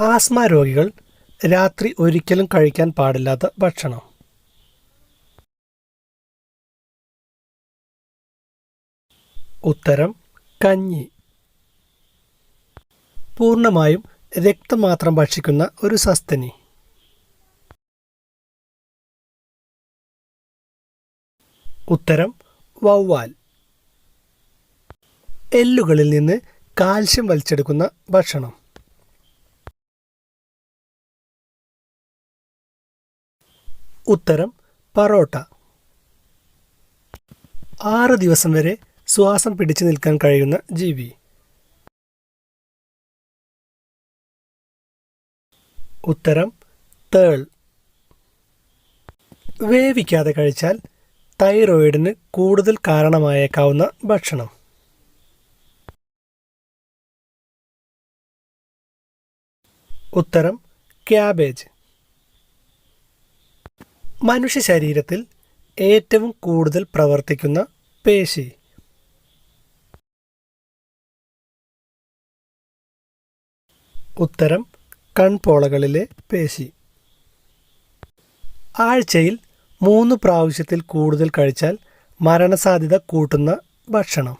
Asthma രോഗികൾ രാത്രി ഒരിക്കലും കഴിക്കാൻ പാടില്ലാത്ത ഭക്ഷണം. ഉത്തരം കഞ്ഞി. പൂർണമായും രക്തം മാത്രം ഭക്ഷിക്കുന്ന ഒരു സസ്തനി. ഉത്തരം വവ്വാൽ. എല്ലുകളിൽ നിന്ന് കാൽസ്യം വലിച്ചെടുക്കുന്ന ഭക്ഷണം. ഉത്തരം പറോട്ട. ആറ് ദിവസം വരെ ശ്വാസം പിടിച്ചു നിൽക്കാൻ കഴിയുന്ന ജീവി. ഉത്തരം തേൾ. വേവിക്കാതെ കഴിച്ചാൽ തൈറോയിഡിന് കൂടുതൽ കാരണമായേക്കാവുന്ന ഭക്ഷണം. ഉത്തരം ക്യാബേജ്. മനുഷ്യ ശരീരത്തിൽ ഏറ്റവും കൂടുതൽ പ്രവർത്തിക്കുന്ന പേശി. ഉത്തരം കൺപോളകളിലെ പേശി. ആഴ്ചയിൽ മൂന്ന് പ്രാവശ്യത്തിൽ കൂടുതൽ കഴിച്ചാൽ മരണസാധ്യത കൂട്ടുന്ന ഭക്ഷണം.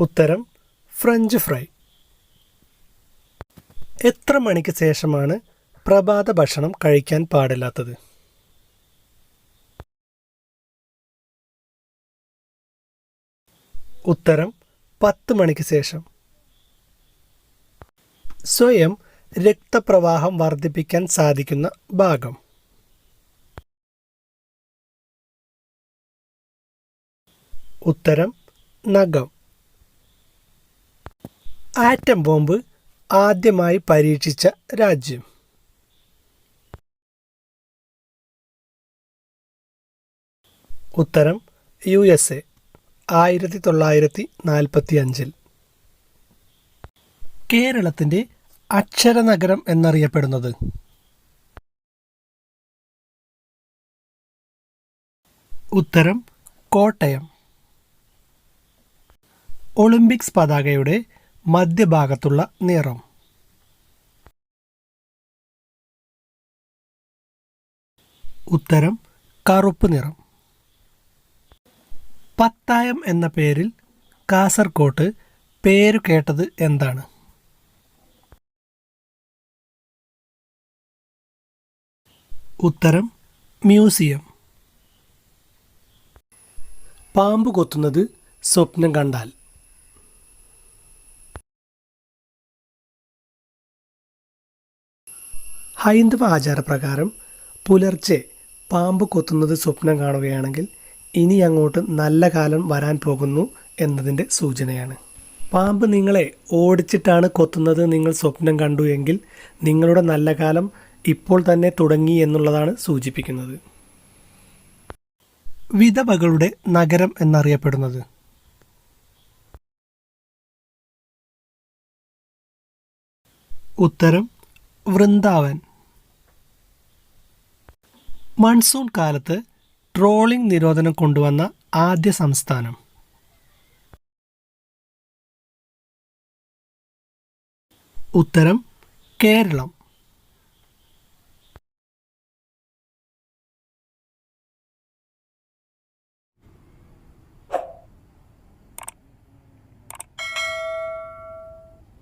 ഉത്തരം ഫ്രഞ്ച് ഫ്രൈ. എത്ര മണിക്ക് ശേഷമാണ് പ്രഭാത ഭക്ഷണം കഴിക്കാൻ പാടില്ലാത്തത്? ഉത്തരം പത്ത് മണിക്ക് ശേഷം. സ്വയം രക്തപ്രവാഹം വർദ്ധിപ്പിക്കാൻ സാധിക്കുന്ന ഭാഗം. ഉത്തരം നഖം. ആറ്റം ബോംബ് ആദ്യമായി പരീക്ഷിച്ച രാജ്യം. ഉത്തരം യു എസ് എ ആയിരത്തി തൊള്ളായിരത്തി നാൽപ്പത്തി അഞ്ചിൽ കേരളത്തിന്റെ അക്ഷരനഗരം എന്നറിയപ്പെടുന്നത്. ഉത്തരം കോട്ടയം. ഒളിമ്പിക്സ് പതാകയുടെ മധ്യഭാഗത്തുള്ള നിറം. ഉത്തരം കറുപ്പ് നിറം. പത്തായം എന്ന പേരിൽ കാസർകോട്ട് പേരു കേട്ടത് എന്താണ്? ഉത്തരം മ്യൂസിയം. പാമ്പ് കൊത്തുന്നത് സ്വപ്നം കണ്ടാൽ. ഹൈന്ദവ ആചാരപ്രകാരം പുലർച്ചെ പാമ്പ് കൊത്തുന്നത് സ്വപ്നം കാണുകയാണെങ്കിൽ ഇനി അങ്ങോട്ട് നല്ല കാലം വരാൻ പോകുന്നു എന്നതിന്റെ സൂചനയാണ്. പാമ്പ് നിങ്ങളെ ഓടിച്ചിട്ടാണ് കൊത്തുന്നത് നിങ്ങൾ സ്വപ്നം കണ്ടു എങ്കിൽ നിങ്ങളുടെ നല്ല കാലം ഇപ്പോൾ തന്നെ തുടങ്ങി എന്നുള്ളതാണ് സൂചിപ്പിക്കുന്നത്. വിധവകളുടെ നഗരം എന്നറിയപ്പെടുന്നത്. ഉത്തരം വൃന്ദാവൻ. മൺസൂൺ കാലത്ത് ട്രോളിംഗ് നിരോധനം കൊണ്ടുവന്ന ആദ്യ സംസ്ഥാനം. ഉത്തരം കേരളം.